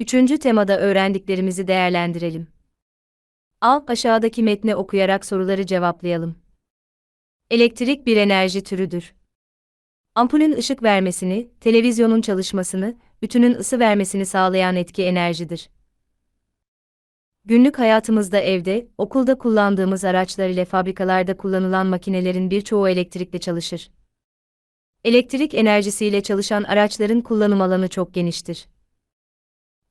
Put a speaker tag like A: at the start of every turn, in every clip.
A: Üçüncü temada öğrendiklerimizi değerlendirelim. Al aşağıdaki metni okuyarak soruları cevaplayalım. Elektrik bir enerji türüdür. Ampulün ışık vermesini, televizyonun çalışmasını, ütünün ısı vermesini sağlayan etki enerjidir. Günlük hayatımızda evde, okulda kullandığımız araçlar ile fabrikalarda kullanılan makinelerin birçoğu elektrikle çalışır. Elektrik enerjisiyle çalışan araçların kullanım alanı çok geniştir.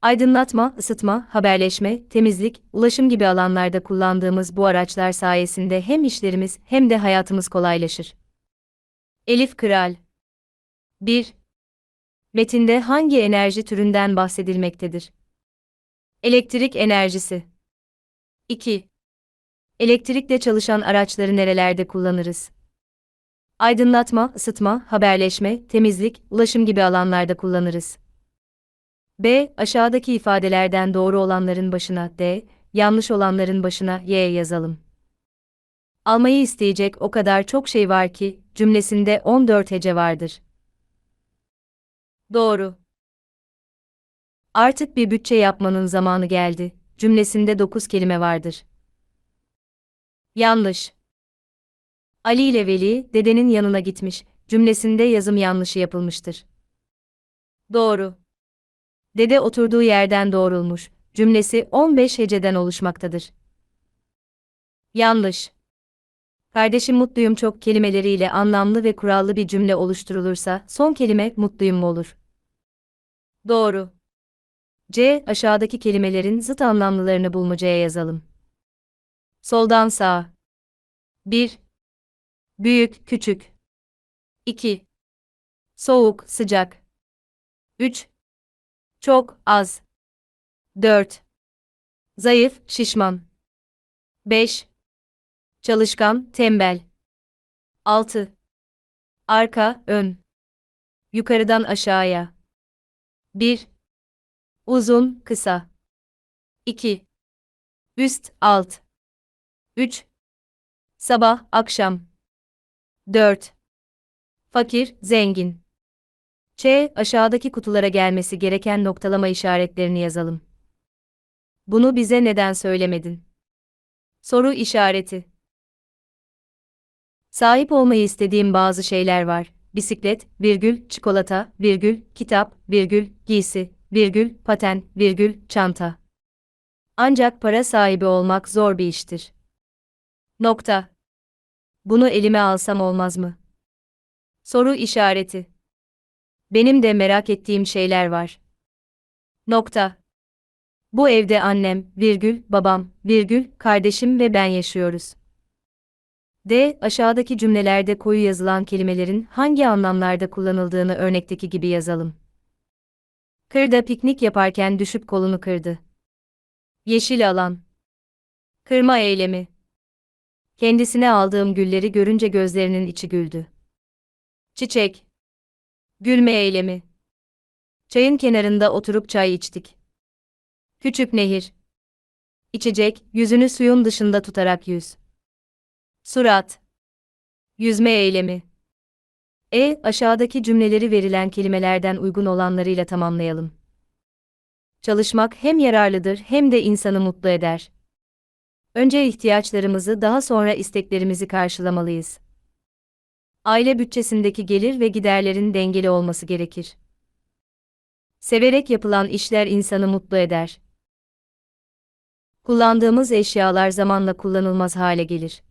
A: Aydınlatma, ısıtma, haberleşme, temizlik, ulaşım gibi alanlarda kullandığımız bu araçlar sayesinde hem işlerimiz hem de hayatımız kolaylaşır. Elif Kral 1. Metinde hangi enerji türünden bahsedilmektedir? Elektrik enerjisi 2. Elektrikle çalışan araçları nerelerde kullanırız? Aydınlatma, ısıtma, haberleşme, temizlik, ulaşım gibi alanlarda kullanırız. B. Aşağıdaki ifadelerden doğru olanların başına D, yanlış olanların başına Y yazalım. Almayı isteyecek o kadar çok şey var ki, cümlesinde 14 hece vardır. Doğru. Artık bir bütçe yapmanın zamanı geldi. Cümlesinde 9 kelime vardır. Yanlış. Ali ile Veli, dedenin yanına gitmiş. Cümlesinde yazım yanlışı yapılmıştır. Doğru. Dede oturduğu yerden doğrulmuş. Cümlesi 15 heceden oluşmaktadır. Yanlış. Kardeşim mutluyum çok kelimeleriyle anlamlı ve kurallı bir cümle oluşturulursa son kelime mutluyum mu olur? Doğru. C. Aşağıdaki kelimelerin zıt anlamlılarını bulmacaya yazalım. Soldan sağa. 1. Büyük, küçük. 2. Soğuk, sıcak. 3. Çok, az. 4. Zayıf, şişman. 5. Çalışkan, tembel. 6. Arka, ön. Yukarıdan aşağıya. 1. Uzun, kısa. 2. Üst, alt. 3. Sabah, akşam. 4. Fakir, zengin. Ç. Aşağıdaki kutulara gelmesi gereken noktalama işaretlerini yazalım. Bunu bize neden söylemedin? Soru işareti. Sahip olmayı istediğim bazı şeyler var. Bisiklet, virgül, çikolata, virgül, kitap, virgül, giysi, virgül, paten, virgül, çanta. Ancak para sahibi olmak zor bir iştir. Nokta. Bunu elime alsam olmaz mı? Soru işareti. Benim de merak ettiğim şeyler var. Nokta. Bu evde annem, virgül, babam, virgül, kardeşim ve ben yaşıyoruz. D. Aşağıdaki cümlelerde koyu yazılan kelimelerin hangi anlamlarda kullanıldığını örnekteki gibi yazalım. Kırda piknik yaparken düşüp kolunu kırdı. Yeşil alan. Kırma eylemi. Kendisine aldığım gülleri görünce gözlerinin içi güldü. Çiçek. Gülme eylemi. Çayın kenarında oturup çay içtik. Küçük nehir. İçecek, yüzünü suyun dışında tutarak yüz. Surat. Yüzme eylemi. E. Aşağıdaki cümleleri verilen kelimelerden uygun olanlarıyla tamamlayalım. Çalışmak hem yararlıdır hem de insanı mutlu eder. Önce ihtiyaçlarımızı daha sonra isteklerimizi karşılamalıyız. Aile bütçesindeki gelir ve giderlerin dengeli olması gerekir. Severek yapılan işler insanı mutlu eder. Kullandığımız eşyalar zamanla kullanılmaz hale gelir.